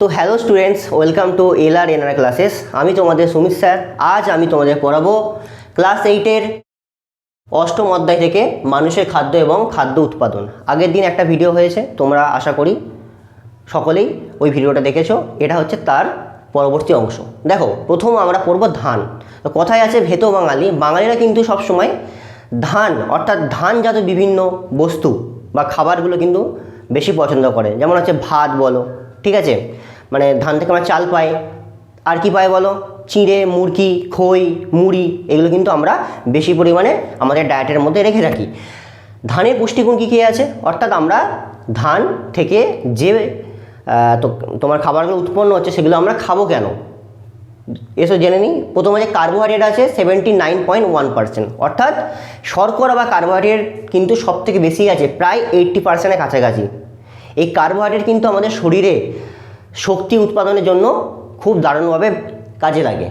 তো hello students welcome to L R NR classes আমি তোমাদের সুমিত স্যার। আজ আমি তোমাদের পড়াবো ক্লাস এইটের অষ্টম অধ্যায় থেকে মানুষের খাদ্য এবং খাদ্য উৎপাদন। আগের দিন একটা ভিডিও হয়েছে, তোমরা আশা করি সকলেই ওই ভিডিওটা দেখেছ। এটা হচ্ছে তার পরবর্তী অংশ। দেখো, প্রথম আমরা পড়ব ধান। তো কথায় আছে ভেতো বাঙালি। বাঙালিরা কিন্তু সবসময় ধান, অর্থাৎ ধানজাত বিভিন্ন বস্তু বা খাবারগুলো কিন্তু বেশি পছন্দ করে। যেমন হচ্ছে ভাত বলো, ঠিক আছে? মানে ধান থেকে আমরা চাল পাই। আর কি পাই বলো? চিঁড়ে, মুরগি, খই, মুড়ি, এগুলো কিন্তু আমরা বেশি পরিমাণে আমাদের ডায়েটের মধ্যে রেখে থাকি। ধানের পুষ্টিগুণ কী কী আছে? অর্থাৎ আমরা ধান থেকে যে তো তোমার খাবারগুলো উৎপন্ন হচ্ছে সেগুলো আমরা খাব কেন? এসব জেনে নিই। প্রথম আছে কার্বোহাইড্রেট আছে seventy nine point one percent অর্থাৎ শর্করা বা কার্বোহাইড্রেট কিন্তু সব থেকে বেশি আছে, প্রায় এইট্টি পার্সেন্টের কাছাকাছি। এই কার্বোহাইড্রেট কিন্তু আমাদের শরীরে শক্তি উৎপাদনের জন্য খুব দারুণভাবে কাজে লাগে।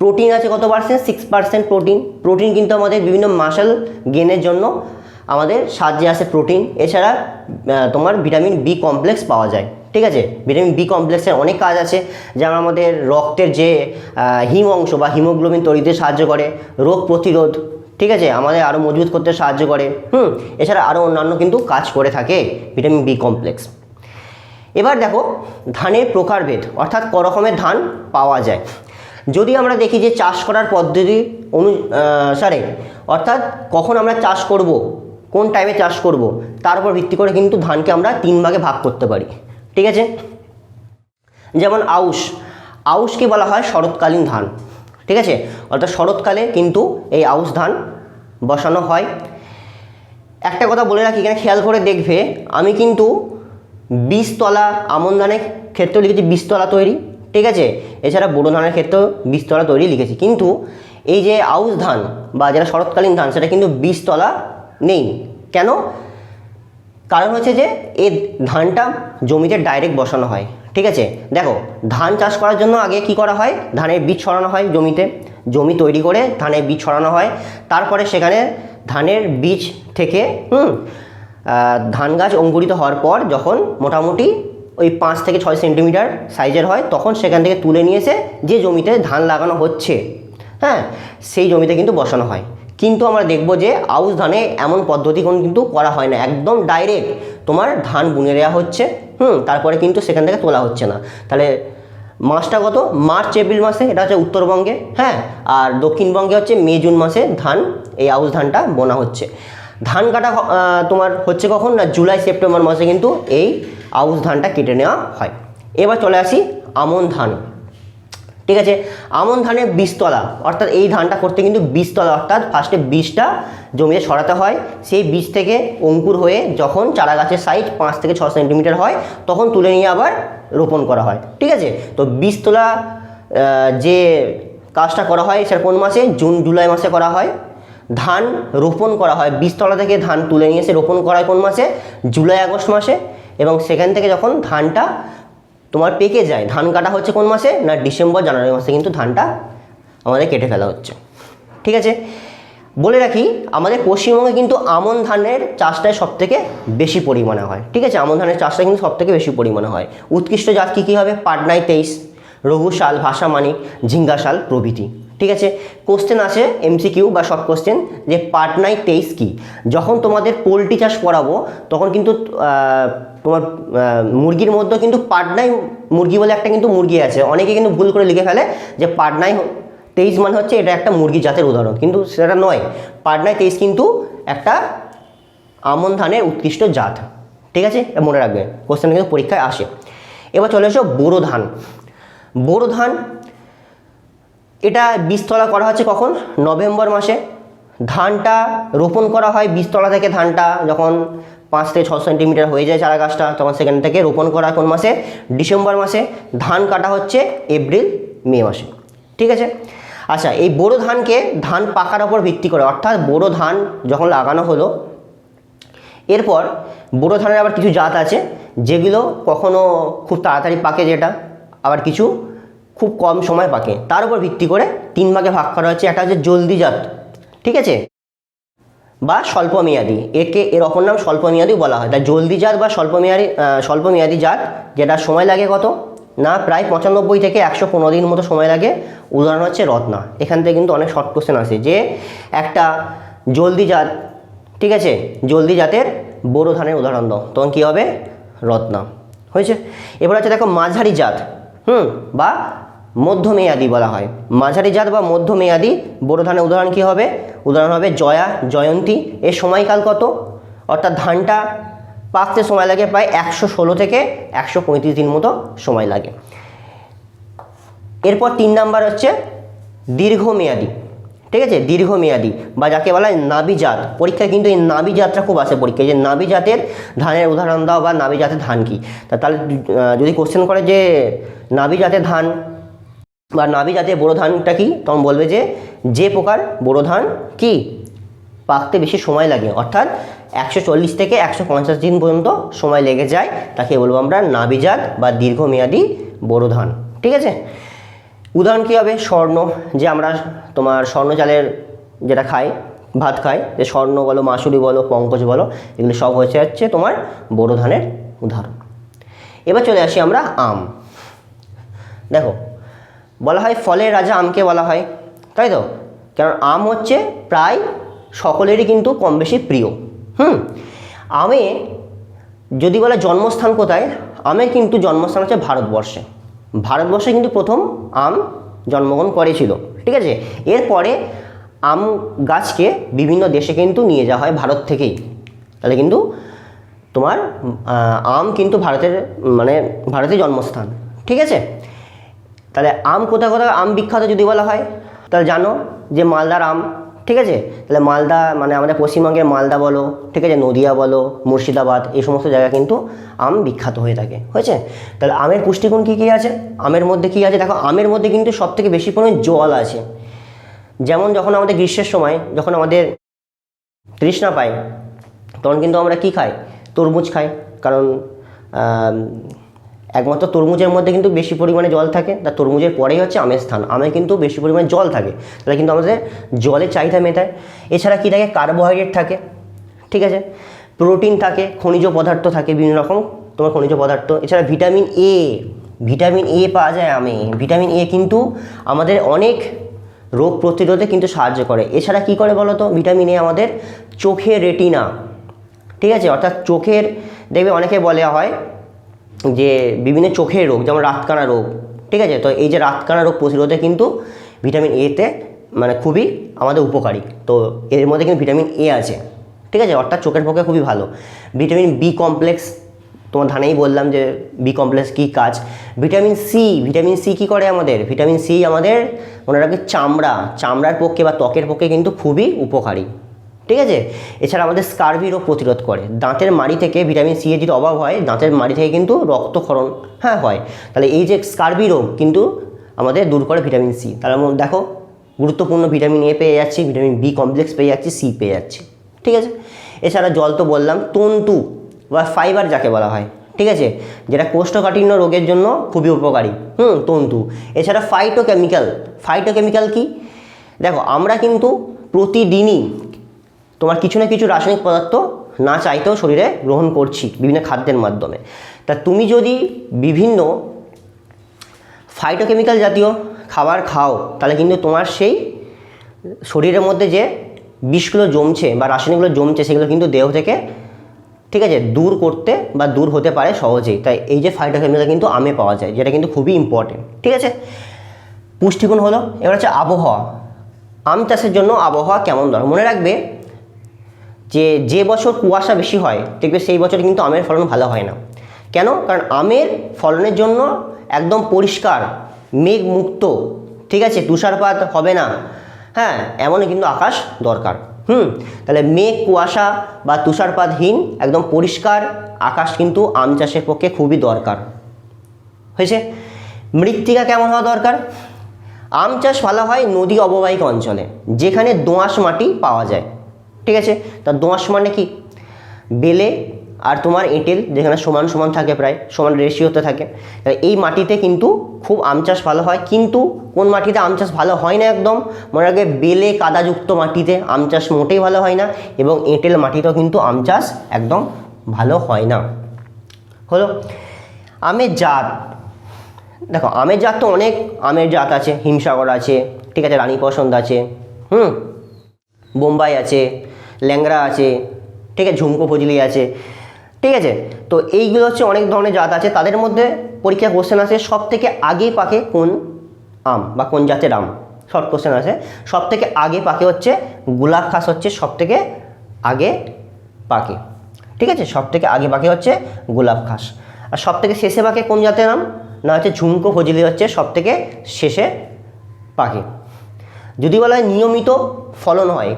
প্রোটিন আছে কত percent six percent protein protein কিন্তু আমাদের বিভিন্ন মাসেল গেনের জন্য আমাদের সাহায্যে আসে প্রোটিন এছাড়া তোমার ভিটামিন বি কমপ্লেক্স পাওয়া যায়। ঠিক আছে? ভিটামিন বি কমপ্লেক্সের অনেক কাজ আছে। যেমন আমাদের রক্তের যে হিম অংশ বা হিমোগ্লোবিন তৈরিতে সাহায্য করে রোগ প্রতিরোধ। ঠিক আছে? আমাদের আরও মজবুত করতে সাহায্য করে। হুম? এছাড়া আরও অন্যান্য কিন্তু কাজ করে থাকে ভিটামিন বি কমপ্লেক্স এবার দেখো, ধানের প্রকারভেদ, অর্থাৎ ক রকমের ধান পাওয়া যায়। যদি আমরা দেখি যে চাষ করার পদ্ধতি অনু সারে অর্থাৎ কখন আমরা চাষ করব, কোন টাইমে চাষ করব, তার উপর ভিত্তি করে কিন্তু ধানকে আমরা তিন ভাগে ভাগ করতে পারি। ঠিক আছে? যেমন আউশ, আউশকে বলা হয় শরৎকালীন ধান। ঠিক আছে? অর্থাৎ শরৎকালে কিন্তু এই আউশ ধান বসানো হয়। একটা কথা বলে রাখি, এখানে খেয়াল করে দেখবে, আমি কিন্তু বীজতলা আমন ধানের ক্ষেত্রেও লিখেছি বীজতলা তৈরি, ঠিক আছে? এছাড়া বোরো ধানের ক্ষেত্রেও বীজতলা তৈরি লিখেছি। কিন্তু এই যে আউশ ধান বা যেটা শরৎকালীন ধান, সেটা কিন্তু বীজতলা নেই। কেন? কারণ হচ্ছে যে এই ধানটা জমিতে ডাইরেক্ট বসানো হয়, ঠিক আছে? দেখো, ধান চাষ করার জন্য আগে কি করা হয়? ধানের বীজ ছড়ানো হয় জমিতে। জমি তৈরি করে ধানের বীজ ছড়ানো হয়। তারপরে সেখানে ধানের বীজ থেকে, হুম ধান গাছ অঙ্কুরিত হওয়ার পর যখন মোটামুটি ওই পাঁচ থেকে ছয় সেন্টিমিটার সাইজের হয়, তখন সেখান থেকে তুলে নিয়ে এসে যে জমিতে ধান লাগানো হচ্ছে হ্যাঁ সেই জমিতে কিন্তু বসানো হয়। কিন্তু আমরা দেখব যে আউশ ধানে এমন পদ্ধতি কোন কিন্তু করা হয় না। একদম ডাইরেক্ট তোমার ধান বুনে দেওয়া হচ্ছে, হুম, তারপরে কিন্তু সেখান থেকে তোলা হচ্ছে না। তাহলে মাসটা কত? মার্চ, এপ্রিল মাসে, এটা হচ্ছে উত্তরবঙ্গে হ্যাঁ আর দক্ষিণবঙ্গে হচ্ছে মে, জুন মাসে ধান, এই আউশ ধানটা বোনা হচ্ছে। ধান কাটা তোমার হচ্ছে কখন? না, জুলাই, সেপ্টেম্বর মাসে কিন্তু এই আউশ ধানটা কেটে নেওয়া হয়। এবার চলে আসি আমন ধান। ঠিক আছে? আমন ধানের বীজতলা, অর্থাৎ এই ধানটা করতে কিন্তু বীজতলা, অর্থাৎ ফার্স্টে বীজটা জমিতে ছড়াতে হয়। সেই বীজ থেকে অঙ্কুর হয়ে যখন চারা গাছের সাইজ পাঁচ থেকে ছ সেন্টিমিটার হয়, তখন তুলে নিয়ে আবার রোপণ করা হয়। ঠিক আছে? তো বীজতলা যে কাজটা করা হয় সেটা কোন মাসে? জুন, জুলাই মাসে করা হয়। ধান রোপণ করা হয়। বীজতলা থেকে ধান তুলে নিয়ে এসে রোপণ করা হয় কোন মাসে? জুলাই, আগস্ট মাসে। এবং সেখান থেকে যখন ধানটা তোমার পেকে যায়, ধান কাটা হচ্ছে কোন মাসে? না, ডিসেম্বর, জানুয়ারি মাসে কিন্তু ধানটা আমাদের কেটে ফেলা হচ্ছে। ঠিক আছে? বলে রাখি, আমাদের পশ্চিমবঙ্গে কিন্তু আমন ধানের চাষটাই সব থেকে বেশি পরিমাণে হয়। ঠিক আছে? আমন ধানের চাষটা কিন্তু সব থেকে বেশি পরিমাণে হয়। উৎকৃষ্ট জাত কী কী হবে? পাটনায় তেইশ, রঘু শাল ভাষা মানিক, ঝিঙ্গা শাল প্রভৃতি। ঠিক আছে? কোশ্চেন আসে এমসিকিউ বা সব কোশ্চেন যে পাটনাই তেইশ কী? যখন তোমাদের পোলট্রি চাষ করাবো তখন কিন্তু তোমার মুরগির মধ্যে কিন্তু পাটনাই মুরগি বলে একটা কিন্তু মুরগি আছে। অনেকে কিন্তু ভুল করে লিখে ফেলে যে পাটনাই তেইশ মানে হচ্ছে এটা একটা মুরগি জাতের উদাহরণ। কিন্তু সেটা নয়। পাটনাই তেইশ কিন্তু একটা আমন ধানের উৎকৃষ্ট জাত। ঠিক আছে? মনে রাখবে। কোশ্চেন কিন্তু পরীক্ষায় আসে। এবার চলে এসো বোরো ধান। বোরো ধান এটা বীজতলা করা হচ্ছে কখন? নভেম্বর মাসে। ধানটা রোপণ করা হয় বীজতলা থেকে ধানটা যখন পাঁচ থেকে ছ সেন্টিমিটার হয়ে যায় চারা গাছটা তখন সেখান থেকে রোপণ করা কোন মাসে? ডিসেম্বর মাসে। ধান কাটা হচ্ছে এপ্রিল, মে মাসে। ঠিক আছে? আচ্ছা এই বোরো ধানকে ধান পাকার ওপর ভিত্তি করে, অর্থাৎ বোরো ধান যখন লাগানো হলো, এরপর বোরো ধানের আবার কিছু জাত আছে যেগুলো কখনো খুব তাড়াতাড়ি পাকে যেটা, আবার কিছু খুব কম সময় পাকে তার উপর ভিত্তি করে তিন ভাগে ভাগ করা হয়েছে। একটা হচ্ছে জলদি জাত, ঠিক আছে? বা স্বল্পমেয়াদী। একে, এর অপর নাম স্বল্পমেয়াদী বলা হয়। তাই জলদি জাত বা স্বল্পমেয়াদী স্বল্পমেয়াদী জাত যেটা সময় লাগে কত? না, প্রায় পঁচানব্বই থেকে একশো পনেরো দিন মতো সময় লাগে। উদাহরণ হচ্ছে রত্না। এখান থেকে কিন্তু অনেক শর্ট কোশ্চেন আসে যে একটা জলদি জাত, ঠিক আছে? জলদি জাতের বোরো ধানের উদাহরণ দাও। তখন কী হবে? রত্না। হয়েছে? এবার হচ্ছে দেখো মাঝারি জাত, হুম? বা মধ্যমেয়াদি বলা হয়। মাঝারি জাত বা মধ্যমেয়াদি বোরো ধানের উদাহরণ কী হবে? উদাহরণ হবে জয়া, জয়ন্তী। এর সময়কাল কত? অর্থাৎ ধানটা পাকতে সময় লাগে প্রায় একশো ষোলো থেকে একশো পঁয়ত্রিশ দিন মতো সময় লাগে। এরপর তিন নাম্বার হচ্ছে দীর্ঘমেয়াদী। ঠিক আছে? দীর্ঘমেয়াদী বা যাকে বলা হয় নাবিজাত পরীক্ষায় কিন্তু এই নাবিজাতটা খুব আসে পরীক্ষায়। যে নাবিজাতের ধানের উদাহরণ দাও বা নাবিজাতের ধান কী? তাহলে যদি কোশ্চেন করে যে নাবিজাতের ধান বা নাবি জাতের বোরো ধানটা কি? তখন বলবে যে যে প্রকার বোরো ধান কি? পাকতে বেশি সময় লাগে। অর্থাৎ একশো চল্লিশ থেকে একশো পঞ্চাশ দিন পর্যন্ত সময় লেগে যায়। তাকে বলব আমরা নাবিজাত বা দীর্ঘমেয়াদী বোরো ধান। ঠিক আছে? উদাহরণ কী হবে? স্বর্ণ, যে আমরা তোমার স্বর্ণ চালের যেটা খাই, ভাত খাই, যে স্বর্ণ বলো, মাসুরি বলো, পঙ্কজ বলো, এগুলো সব হয়েছে হচ্ছে তোমার বোরো ধানের উদাহরণ। এবার চলে আসি আমরা আম। দেখো বলা হয় ফলের রাজা আমকে বলা হয়, তাই তো? কারণ আম হচ্ছে প্রায় সকলেরই কিন্তু কম বেশি প্রিয়। হুম? আমে যদি বলে জন্মস্থান কোথায়, আমের কিন্তু জন্মস্থান হচ্ছে ভারতবর্ষে। ভারতবর্ষে কিন্তু প্রথম আম জন্মগ্রহণ করেছিল, ঠিক আছে? এরপরে আম গাছকে বিভিন্ন দেশে কিন্তু নিয়ে যাওয়া হয় ভারত থেকেই। তাহলে কিন্তু তোমার আম কিন্তু ভারতের মানে ভারতের জন্মস্থান, ঠিক আছে? তাহলে আম কোথায় কোথায় আম বিখ্যাত যদি বলা হয়, তাহলে জানো যে মালদার আম, ঠিক আছে? তাহলে মালদা মানে আমাদের পশ্চিমবঙ্গের মালদা বলো, ঠিক আছে? নদিয়া বলো, মুর্শিদাবাদ, এই সমস্ত জায়গা কিন্তু আম বিখ্যাত হয়ে থাকে, হয়েছে? তাহলে আমের পুষ্টিগুণ কী কী আছে? আমের মধ্যে কী আছে? দেখো, আমের মধ্যে কিন্তু সবথেকে বেশি পরিমাণে জল আছে। যেমন যখন আমাদের গ্রীষ্মের সময়, যখন আমাদের তৃষ্ণা পায়, তখন কিন্তু আমরা কি খাই? তরমুজ খাই, কারণ একমাত্র তরমুজের মধ্যে কিন্তু বেশি পরিমাণে জল থাকে, তা তরমুজের পরেই হচ্ছে আমের স্থান। আমে কিন্তু বেশি পরিমাণে জল থাকে, তাহলে কিন্তু আমাদের জলের চাহিদা মেটায়। এছাড়া কী থাকে? কার্বোহাইড্রেট থাকে, ঠিক আছে? প্রোটিন থাকে, খনিজ পদার্থ থাকে, বিভিন্ন রকম তোমার খনিজ পদার্থ। এছাড়া ভিটামিন এ ভিটামিন এ পাওয়া যায় আমে। ভিটামিন এ কিন্তু আমাদের অনেক রোগ প্রতিরোধে কিন্তু সাহায্য করে। এছাড়া কি করে বলো তো ভিটামিন এ আমাদের চোখের রেটিনা ঠিক আছে? অর্থাৎ চোখের, দেখবে অনেকে বলে হয় যে বিভিন্ন চোখের রোগ, যেমন রাতকানা রোগ, ঠিক আছে? তো এই যে রাতকানা রোগ প্রতিরোধে কিন্তু ভিটামিন এতে মানে খুবই আমাদের উপকারী। তো এর মধ্যে কিন্তু ভিটামিন এ আছে, ঠিক আছে? অর্থাৎ চোখের পক্ষে খুবই ভালো। ভিটামিন বি কমপ্লেক্স তোমার ধানেই বললাম যে বি কমপ্লেক্স কী কাজ? ভিটামিন সি ভিটামিন সি কী করে আমাদের? ভিটামিন সি আমাদের রাখবে চামড়া। চামড়ার পক্ষে বা ত্বকের পক্ষে কিন্তু খুবই উপকারী। ঠিক আছে? এছাড়া আমাদের স্কারভি রোগ প্রতিরোধ করে। দাঁতের মাড়ি থেকে ভিটামিন সি এর যদি অভাব হয়, দাঁতের মাড়ি থেকে কিন্তু রক্তক্ষরণ হ্যাঁ হয়। তাহলে এই যে স্কারভি রোগ কিন্তু আমাদের দূর করে ভিটামিন সি তাহলে আমরা দেখো, গুরুত্বপূর্ণ ভিটামিন এ পেয়ে যাচ্ছি, ভিটামিন বি কমপ্লেক্স পেয়ে যাচ্ছি সি পেয়ে যাচ্ছি। ঠিক আছে? এছাড়া জল তো বললাম, তন্তু বা ফাইবার যাকে বলা হয়। ঠিক আছে? যেটা কোষ্ঠকাঠিন্য রোগের জন্য খুবই উপকারী। হুম, তন্তু। এছাড়া ফাইটোকেমিক্যাল ফাইটোকেমিক্যাল কি? দেখো, আমরা কিন্তু প্রতিদিনই তোমার কিছু না কিছু রাসায়নিক পদার্থ না চাইতেও শরীরে গ্রহণ করছি বিভিন্ন খাদ্যের মাধ্যমে। তা তুমি যদি বিভিন্ন ফাইটোকেমিক্যাল জাতীয় খাবার খাও, তাহলে কিন্তু তোমার সেই শরীরের মধ্যে যে বিষগুলো জমছে বা রাসায়নিকগুলো জমছে, সেগুলো কিন্তু দেহ থেকে, ঠিক আছে, দূর করতে বা দূর হতে পারে সহজেই। তাই এই যে ফাইটোকেমিক্যাল কিন্তু আমে পাওয়া যায়, যেটা কিন্তু খুবই ইম্পর্টেন্ট ঠিক আছে? পুষ্টিগুণ হলো, এবার হচ্ছে আবহাওয়া। আম চাষের জন্য আবহাওয়া কেমন দরকার? মনে রাখবে যে যে বছর কুয়াশা বেশি হয় দেখবে সেই বছর কিন্তু আমের ফলন ভালো হয় না। কেন? কারণ আমের ফলনের জন্য একদম পরিষ্কার মেঘ মুক্ত ঠিক আছে, তুষারপাত হবে না। হ্যাঁ এমনই কিন্তু আকাশ দরকার। হুম, তাহলে মেঘ, কুয়াশা বা তুষারপাতহীন, একদম পরিষ্কার আকাশ কিন্তু আম চাষের পক্ষে খুবই দরকার। হয়েছে? মৃত্তিকা কেমন হওয়া দরকার? আম চাষ ভালো হয় নদী অববাহিক অঞ্চলে, যেখানে দোঁয়াশ মাটি পাওয়া যায়। ঠিক আছে? তা দোঁয়াশ মানে কি বেলে আর তোমার এঁটেল, যেখানে সমান সমান থাকে প্রায়, সমান রেশিওতে থাকে। এই মাটিতে কিন্তু খুব আম চাষ ভালো হয়। কিন্তু কোন মাটিতে আম চাষ ভালো হয় না একদম? মনে রাখবে বেলে কাদাযুক্ত মাটিতে আম চাষ মোটেই ভালো হয় না এবং এঁটেল মাটিতেও কিন্তু আম চাষ একদম ভালো হয় না। হলো? আমের জাত। দেখো, আমের জাত তো অনেক, আমের জাত আছে, হিমসাগর আছে, ঠিক আছে, রানী পছন্দ আছে, হুম, বোম্বাই আছে ল্যাংড়া আছে, ঠিক আছে, ঝুমকো ফজলি আছে, ঠিক আছে? তো এইগুলো হচ্ছে অনেক ধরনের জাত আছে, তাদের মধ্যে পরীক্ষা কোশ্চেন আছে সব থেকে আগে পাকে কোন আম বা কোন জাতের আম? শর্ট কোশ্চেন আছে সব থেকে আগে পাকে হচ্ছে গোলাপ খাস হচ্ছে সব থেকে আগে পাকে, ঠিক আছে? সব থেকে আগে পাকে হচ্ছে গোলাপ খাস আর সব থেকে শেষে পাকে কোন জাতের আম? না, হচ্ছে ঝুমকো ফজলি হচ্ছে সব থেকে শেষে পাকে। যদি বলা হয় নিয়মিত ফলন হয়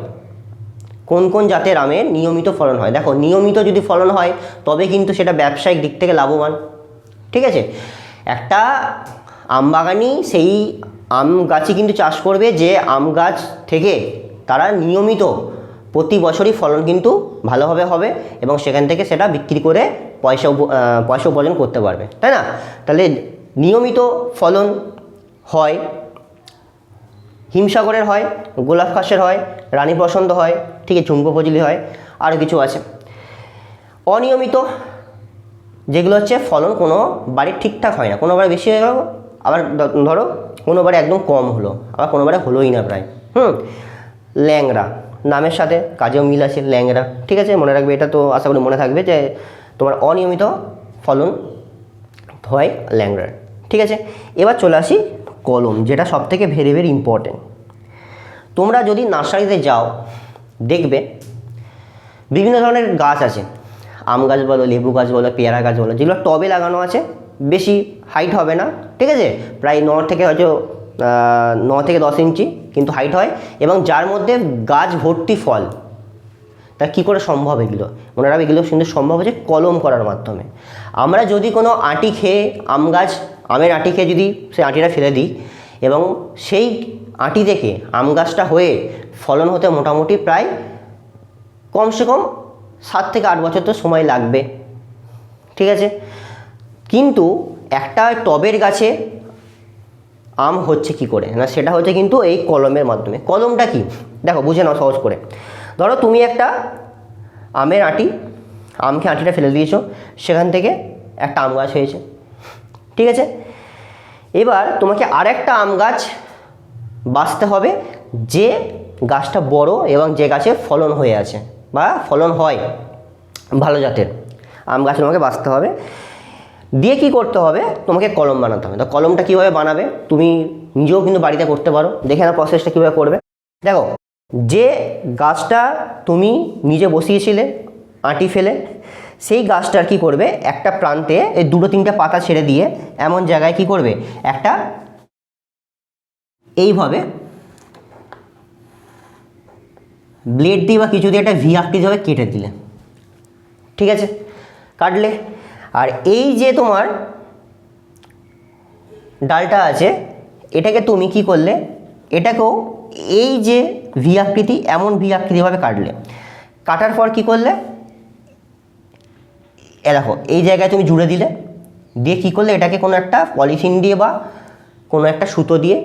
কোন কোন জাতের আমের নিয়মিত ফলন হয়? দেখো, নিয়মিত যদি ফলন হয়, তবে কিন্তু সেটা ব্যবসায়িক দিক থেকে লাভবান। ঠিক আছে? একটা আম বাগানি সেই আম গাছই কিন্তু চাষ করবে যে আম গাছ থেকে তারা নিয়মিত প্রতি বছরই ফলন কিন্তু ভালোভাবে হবে এবং সেখান থেকে সেটা বিক্রি করে পয়সা পয়সা উপার্জন করতে পারবে। তাই না? তাহলে নিয়মিত ফলন হয় হিমসাগরের হয়, গোলাপ খাসের হয়, রানী পছন্দ হয়, ঠিক আছে ঝুমকো ফজলি হয় আরও কিছু আছে। অনিয়মিত যেগুলো হচ্ছে ফলন কোনো বাড়ির ঠিকঠাক হয় না, কোনো বারে বেশি হয়ে গেল, আবার ধরো কোনো বারে একদম কম হলো, আবার কোনো বারে হলোই না প্রায়। হুম, ল্যাংড়া, নামের সাথে কাজেও মিল আছে ল্যাংড়া, ঠিক আছে, মনে রাখবে, এটা তো আশা করি মনে থাকবে যে তোমার অনিয়মিত ফলন হয় ল্যাংড়ার, ঠিক আছে। এবার চলে আসি কলম, যেটা সব থেকে ভেরি ভেরি ইম্পর্টেন্ট তোমরা যদি নার্সারিতে যাও, দেখবে বিভিন্ন ধরনের গাছ আছে। আম গাছ বলো, লেবু গাছ বলো, পেয়ারা গাছ বলো, যেগুলো টবে লাগানো আছে, বেশি হাইট হবে না, ঠিক আছে? প্রায় ন থেকে হয়তো ন থেকে দশ ইঞ্চি, কিন্তু হাইট হয়, এবং যার মধ্যে গাছ ভর্তি ফল, তা কী করে সম্ভব এগুলো? রাখবে এগুলো কিন্তু সম্ভব হচ্ছে কলম করার মাধ্যমে। আমরা যদি কোনো আঁটি খেয়ে আম গাছ আমের আঁটিকে যদি সেই আঁটিটা ফেলে দিই এবং সেই আঁটি থেকে আম গাছটা হয়ে ফলন হতে মোটামুটি প্রায় কমসে কম সাত থেকে আট বছর তো সময় লাগবে। ঠিক আছে? কিন্তু একটা টবের গাছে আম হচ্ছে কি করে? না, সেটা হচ্ছে কিন্তু এই কলমের মাধ্যমে। কলমটা কি? দেখো, বুঝে নাও সহজ করে। ধরো তুমি একটা আমের আঁটি, আমকে আঁটিটা ফেলে দিয়েছ, সেখান থেকে একটা আম গাছ হয়েছে। ঠিক আছে? এবার তোমাকে আরেকটা আম গাছ বাঁচতে হবে, যে গাছটা বড় এবং যে গাছে ফলন হয়ে আছে বা ফলন হয় ভালো জাতের। আম গাছ তোমাকে বাঁচতে হবে। দিয়ে কি করতে হবে? তোমাকে কলম বানাতে হবে। তো কলমটা কীভাবে বানাবে? তুমি নিজেও কিন্তু বাড়িতে করতে পারো। দেখে না প্রসেসটা কীভাবে করবে। দেখো, যে গাছটা তুমি নিজে বসিয়েছিলে, আঁটি ফেলে সেই গাছটার কি করবে? একটা প্রান্তে এই দুটো তিনটে পাতা ছেড়ে দিয়ে এমন জায়গায় কি করবে? একটা এইভাবে ব্লেড দিয়ে বা কিছু দিয়ে একটা ভি আকৃতিভাবে কেটে দিলে। ঠিক আছে? কাটলে? আর এই যে তোমার ডালটা আছে, এটাকে তুমি কি করলে? এটাকেও এই যে ভি আকৃতি, এমন ভি আকৃতিভাবে কাটলে। কাটার পর কি করলে? এ দেখো, এই জায়গায় তুমি জুড়ে দিলে, দিয়ে কী করলে, এটাকে কোনো একটা পলিথিন দিয়ে বা কোনো একটা সুতো দিয়ে,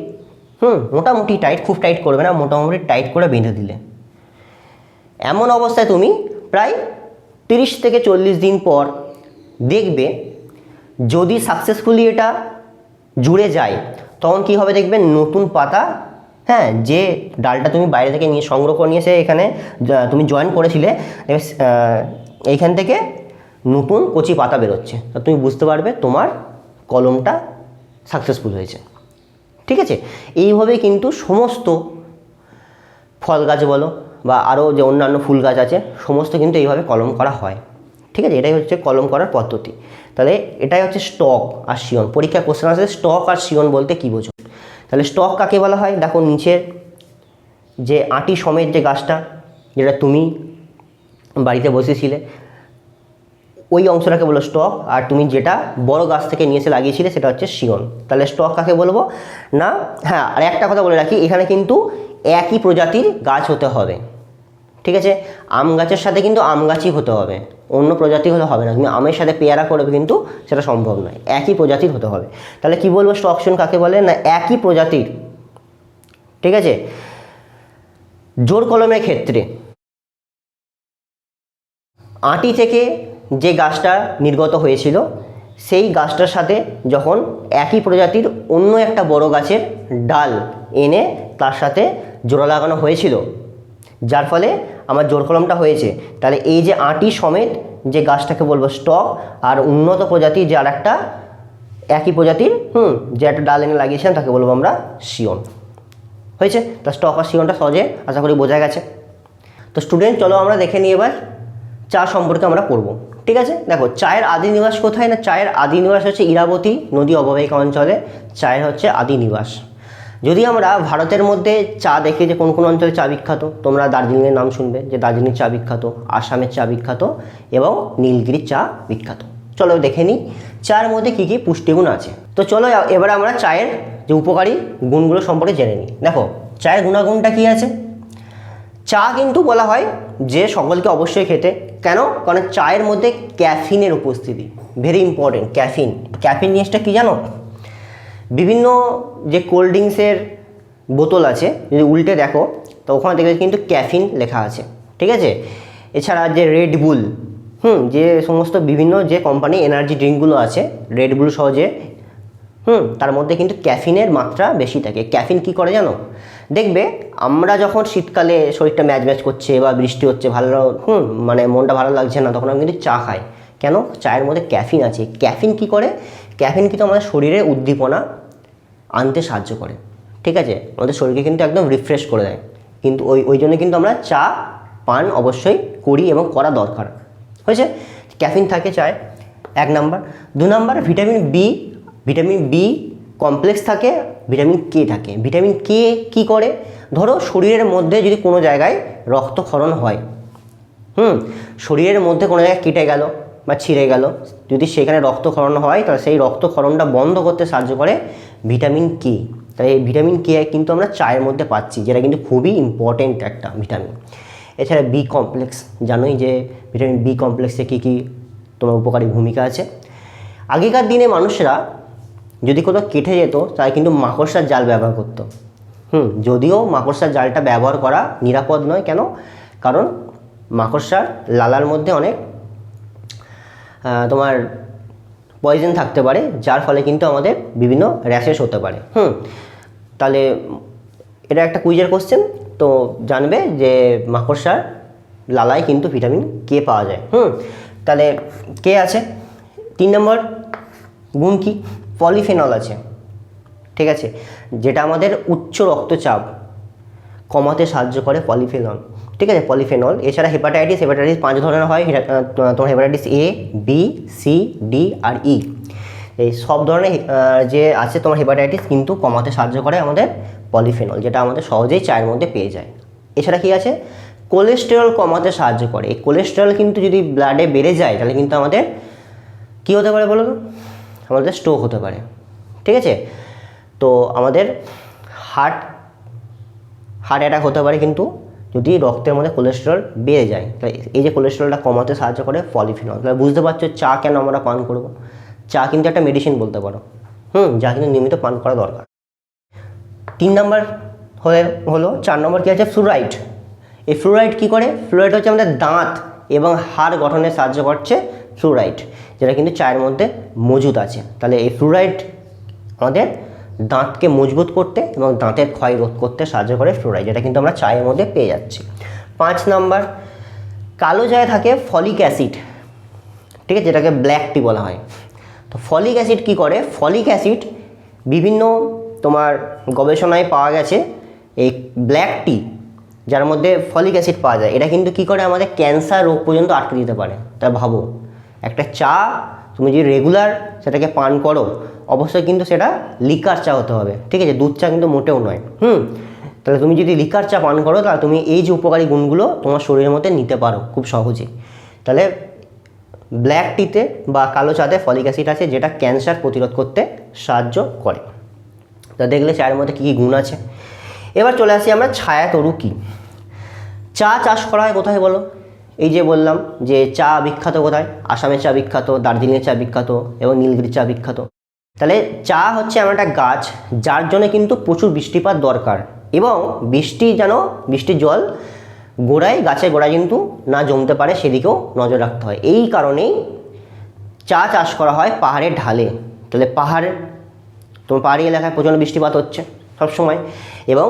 হুম, মোটামুটি টাইট খুব টাইট করবে না, মোটামুটি টাইট করে বেঁধে দিলে। এমন অবস্থায় তুমি প্রায় তিরিশ থেকে চল্লিশ দিন পর দেখবে, যদি সাকসেসফুলি এটা জুড়ে যায়, তখন কি হবে দেখবে, নতুন পাতা হ্যাঁ যে ডালটা তুমি বাইরে থেকে নিয়ে সংগ্রহ করে নিয়ে এসে এখানে তুমি জয়েন করেছিলে এইখান থেকে নতুন কচি পাতা বেরোচ্ছে। তো তুমি বুঝতে পারবে তোমার কলমটা সাকসেসফুল হয়েছে। ঠিক আছে? এইভাবে কিন্তু সমস্ত ফল গাছ বলো বা আরও যে অন্যান্য ফুল গাছ আছে, সমস্ত কিন্তু এইভাবে কলম করা হয়। ঠিক আছে? এটাই হচ্ছে কলম করার পদ্ধতি। তাহলে এটাই হচ্ছে স্টক আর শিয়ন পরীক্ষার কোশ্চেন আসে, স্টক আর শিয়ন বলতে কী বোঝো? তাহলে স্টক কাকে বলা হয়? দেখো নিচের যে আটি সমেত যে গাছটা, যেটা তুমি বাড়িতে বসেছিলে ওই অংশটাকে বলো স্টক, আর তুমি যেটা বড় গাছ থেকে নিয়ে এসে লাগিয়েছিলে সেটা হচ্ছে শিয়ন তাহলে স্টক কাকে বলব? না হ্যাঁ আর একটা কথা বলে রাখি, এখানে কিন্তু একই প্রজাতির গাছ হতে হবে। ঠিক আছে? আম গাছের সাথে কিন্তু আম গাছই হতে হবে। অন্য প্রজাতি হলে হবে না। তুমি আমের সাথে পেয়ারা করবে কিন্তু সেটা সম্ভব নয়। একই প্রজাতির হতে হবে। তাহলে কি বলব স্টক শিয়ন কাকে বলে? না, একই প্রজাতির। ঠিক আছে? জোর কলমের ক্ষেত্রে আটি থেকে যে গাছটা নির্গত হয়েছিল, সেই গাছটার সাথে যখন একই প্রজাতির অন্য একটা বড় গাছের ডাল এনে তার সাথে জোড়া লাগানো হয়েছিল, যার ফলে আমার জোর কলমটা হয়েছে। তাহলে এই যে আটি সমেত যে গাছটাকে বলব স্টক আর উন্নত প্রজাতির যে আর একটা একই প্রজাতির, হুম, যে একটা ডাল এনে লাগিয়েছিলাম তাকে বলব আমরা শিওন। হয়েছে? তা স্টক আর শিওনটা সহজে আশা করি বোঝা গেছে। তো স্টুডেন্ট, চলো আমরা দেখে নিই এবার চা সম্পর্কে আমরা পড়ব। ঠিক আছে? দেখো, চায়ের আদি নিবাস কোথায় না চায়ের আদি নিবাস হচ্ছে ইরাবতী নদী অববাহিকা অঞ্চলে, চায়ের হচ্ছে আদি নিবাস। যদি আমরা ভারতের মধ্যে চা দেখি যে কোন কোন অঞ্চলে চা বিখ্যাত, তোমরা দার্জিলিংয়ের নাম শুনবে যে দার্জিলিং চা বিখ্যাত, আসামের চা বিখ্যাত এবং নীলগিরির চা বিখ্যাত। চলো দেখে নিই, চার মধ্যে কী কী পুষ্টিগুণ আছে। তো চলো এবার আমরা চায়ের যে উপকারী গুণগুলো সম্পর্কে জেনে নিই। দেখো, চায়ের গুণাগুণটা কী আছে? চা কিন্তু বলা হয় যে সকলকে অবশ্যই খেতে। কেন? কারণ চায়ের মধ্যে ক্যাফিনের উপস্থিতি ভেরি ইম্পর্টেন্ট ক্যাফিন ক্যাফিন জিনিসটা কী জানো? বিভিন্ন যে কোল্ড ড্রিঙ্কসের বোতল আছে, যদি উল্টে দেখো, তো ওখানে দেখবে কিন্তু ক্যাফিন লেখা আছে, ঠিক আছে? এছাড়া যে রেড বুল হুম, যে সমস্ত বিভিন্ন যে কোম্পানি এনার্জি ড্রিঙ্কগুলো আছে রেড বুল সহজে, হুম, তার মধ্যে কিন্তু ক্যাফিনের মাত্রা বেশি থাকে। ক্যাফিন কি করে জানো? দেখবে আমরা যখন শীতকালে শরীরটা ম্যাচ ম্যাচ করছে বা বৃষ্টি হচ্ছে, ভালো হুম মানে মনটা ভালো লাগছে না, তখন আমি কিন্তু চা খাই। কেন? চায়ের মধ্যে ক্যাফিন আছে। ক্যাফিন কি করে? ক্যাফিন কিন্তু আমাদের শরীরে উদ্দীপনা আনতে সাহায্য করে। ঠিক আছে? আমাদের শরীরকে কিন্তু একদম রিফ্রেশ করে দেয়। কিন্তু ওই ওই জন্য কিন্তু আমরা চা পান অবশ্যই করি এবং করা দরকার। হয়েছে? ক্যাফিন থাকে চায়। এক নাম্বার। দু number, vitamin B vitamin B complex থাকে ভিটামিন কে থাকে। ভিটামিন কে কি করে? ধরো শরীরের মধ্যে যদি কোনো জায়গায় রক্তক্ষরণ হয়, হুম, শরীরের মধ্যে কোনো জায়গায় কেটে গেল বা ছিঁড়ে গেল, যদি সেখানে রক্তক্ষরণ হয়, তাহলে সেই রক্তক্ষরণটা বন্ধ করতে সাহায্য করে ভিটামিন কে তাই এই ভিটামিন কে কিন্তু আমরা চায়ের মধ্যে পাচ্ছি, যেটা কিন্তু খুবই ইম্পর্টেন্ট একটা ভিটামিন এছাড়া বি কমপ্লেক্স জানোই যে ভিটামিন বি কমপ্লেক্সে কী কী তোমার উপকারী ভূমিকা আছে। আগেকার দিনে মানুষরা যদি কোথাও কেটে যেত, তাই কিন্তু মাকড়সার জাল ব্যবহার করতো। হুম, যদিও মাকড়সার জালটা ব্যবহার করা নিরাপদ নয় কেন? কারণ মাকড়সার লালার মধ্যে অনেক তোমার পয়জন থাকতে পারে, যার ফলে কিন্তু আমাদের বিভিন্ন র্যাশেস হতে পারে। হুম, তাহলে এটা একটা কুইজের কোশ্চেন তো জানবে যে মাকড়সার লালায় কিন্তু ভিটামিন কে পাওয়া যায়। হুম, তাহলে কে আছে। তিন নম্বর, গুণ কি? পলিফেনল আছে, ঠিক আছে? যেটা আমাদের উচ্চ রক্তচাপ কমাতে সাহায্য করে পলিফেনল, ঠিক আছে? পলিফেনল, এছাড়া হেপাটাইটিস হেপাটাইটিস পাঁচ ধরনের হয় তোমার hepatitis A B C D R E এই সব ধরনের যে আছে তোমার হেপাটাইটিস কিন্তু কমাতে সাহায্য করে আমাদের পলিফেনল, যেটা আমাদের সহজেই চায়ের মধ্যে পেয়ে যায়। এছাড়া কি আছে? কোলেস্টেরল কমাতে সাহায্য করে। এই কোলেস্টেরল কিন্তু যদি ব্লাডে বেড়ে যায়, তাহলে কিন্তু আমাদের কী হতে পারে বলো তো? আমাদের স্ট্রোক হতে পারে, ঠিক আছে? তো আমাদের হার্ট হার্ট অ্যাটাক হতে পারে কিন্তু যদি রক্তের মধ্যে কোলেস্টেরল বেড়ে যায় তাই এই যে কোলেস্টেরলটা কমাতে সাহায্য করে পলিফিনল তাহলে বুঝতে পারছ চা কেন আমরা পান করব? চা কিন্তু একটা মেডিসিন বলতে পারো। হুম, যা কিন্তু নিয়মিত পান করা দরকার। তিন নম্বর হয়ে হলো, চার নম্বর কী আছে? ফ্লুরাইড এই ফ্লুরাইড কী করে? ফ্লুরাইড হচ্ছে আমাদের দাঁত এবং হাড় গঠনে সাহায্য করছে ফ্লুরাইড যেটা কিন্তু চায়ের মধ্যে মজুদ আছে। তাহলে এই ফ্লুরাইড আমাদের দাঁতকে মজবুত করতে এবং দাঁতের ক্ষয় রোধ করতে সাহায্য করে ফ্লোরাইড যেটা কিন্তু আমরা চায়ের মধ্যে পেয়ে যাচ্ছি। পাঁচ নাম্বার, কালো চায়ে থাকে ফলিক অ্যাসিড, ঠিক আছে? যেটাকে ব্ল্যাক টি বলা হয়। তো ফলিক অ্যাসিড কি করে? ফলিক অ্যাসিড বিভিন্ন তোমার গবেষণায় পাওয়া গেছে, এই ব্ল্যাক টি, যার মধ্যে ফলিক অ্যাসিড পাওয়া যায়, এটা কিন্তু কি করে আমাদের ক্যান্সার রোগ পর্যন্ত আটকে দিতে পারে। তা ভাবো। একটা চা, তুমি যদি রেগুলার সেটাকে পান করো, অবশ্যই কিন্তু সেটা লিকার চা হতে হবে। ঠিক আছে? দুধ চা কিন্তু মোটেও নয়। হুম? তাহলে তুমি যদি লিকার চা পান করো, তাহলে তুমি এই যে উপকারী গুণগুলো তোমার শরীরের মধ্যে নিতে পারো খুব সহজে তাহলে ব্ল্যাক টিতে বা কালো চাতে ফলিক অ্যাসিড আছে, যেটা ক্যান্সার প্রতিরোধ করতে সাহায্য করে। তা দেখলে চায়ের মধ্যে কী কী গুণ আছে। এবার চলে আসি আমরা ছায়া তরু কী? চা চাষ করা হয় কোথায় বলো? এই যে বললাম যে চা বিখ্যাত কোথায়? আসামের চা বিখ্যাত, দার্জিলিংয়ের চা বিখ্যাত এবং নীলগিরির চা বিখ্যাত। তাহলে চা হচ্ছে এমন একটা গাছ যার জন্য কিন্তু প্রচুর বৃষ্টিপাত দরকার এবং বৃষ্টি যেন, বৃষ্টির জল গোড়ায়, গাছের গোড়ায় কিন্তু না জমতে পারে, সেদিকেও নজর রাখতে হয়। এই কারণেই চা চাষ করা হয় পাহাড়ের ঢালে। তাহলে পাহাড়, তোমার পাহাড়ি এলাকায় প্রচণ্ড বৃষ্টিপাত হচ্ছে সবসময় এবং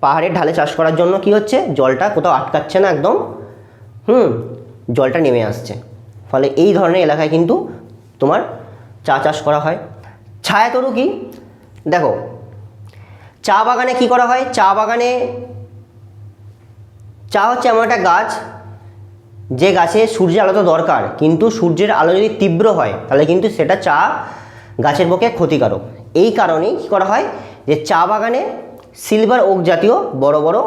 পাহাড়ের ঢালে চাষ করার জন্য কি হচ্ছে? জলটা কোথাও আটকাচ্ছে না একদম। হুম। জলটা নেমে আসছে। ফলে এই ধরনের এলাকায় কিন্তু তোমার চা চাষ করা হয়। ছায়াতরু কি? দেখো, চা বাগানে কি করা হয়? চা বাগানে, চা হচ্ছে এমন একটা গাছ, যে গাছে সূর্যের আলো তো দরকার, কিন্তু সূর্যের আলো যদি তীব্র হয়, তাহলে কিন্তু সেটা চা গাছের পক্ষে ক্ষতিকারক। এই কারণেই কী করা হয়? যে চা বাগানে সিলভার ওক জাতীয় বড় বড়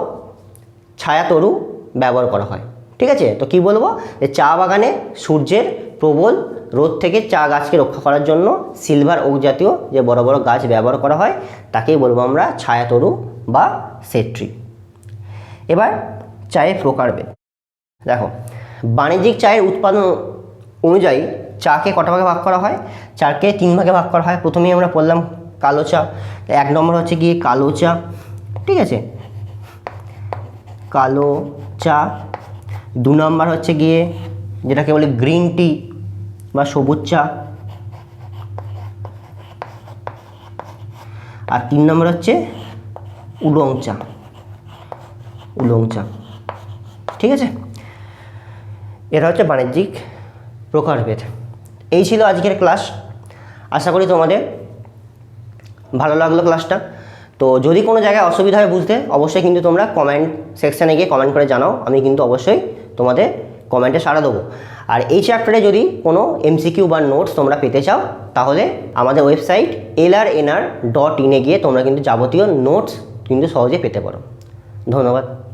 ছায়াতরু ব্যবহার করা হয়। ঠিক আছে? তো কি বলব? যে চা বাগানে সূর্যের প্রবল রোদ থেকে চা গাছকে রক্ষা করার জন্য সিলভার ওক জাতীয় যে বড় বড় গাছ ব্যবহার করা হয়, তাকেই বলব আমরা ছায়াতরু বা সেট্রি এবার চায়ের প্রকারভেদ দেখো, বাণিজ্যিক চায়ের উৎপাদন অনুযায়ী চাকে কটা ভাগে ভাগ করা হয়? চাকে তিন ভাগে ভাগ করা হয়। প্রথমেই আমরা পড়লাম কালো চা, এক নম্বর হচ্ছে গিয়ে কালো চা, ঠিক আছে? কালো চা দু নম্বর হচ্ছে গিয়ে যেটাকে বলে গ্রিন টি বা সবুজ চা। আর তিন নম্বর হচ্ছে উলং চা। উলং চা। ঠিক আছে? এটা হচ্ছে বাণিজ্যিক প্রকারভেদ। এই ছিল আজকের ক্লাস। আশা করি তোমাদের ভালো লাগল ক্লাসটা। তো যদি কোনো জায়গায় অসুবিধা হয় বুঝতে, অবশ্যই কিন্তু তোমরা কমেন্ট সেকশানে গিয়ে কমেন্ট করে জানাও। আমি কিন্তু অবশ্যই তোমাদের কমেন্টে সাড়া দেবো। আর এই চ্যাপ্টারে যদি কোনো এমসিকিউ বা নোটস তোমরা পেতে চাও, তাহলে আমাদের website L R N R dot ইনে গিয়ে তোমরা কিন্তু যাবতীয় নোটস কিন্তু সহজে পেতে পারো। ধন্যবাদ।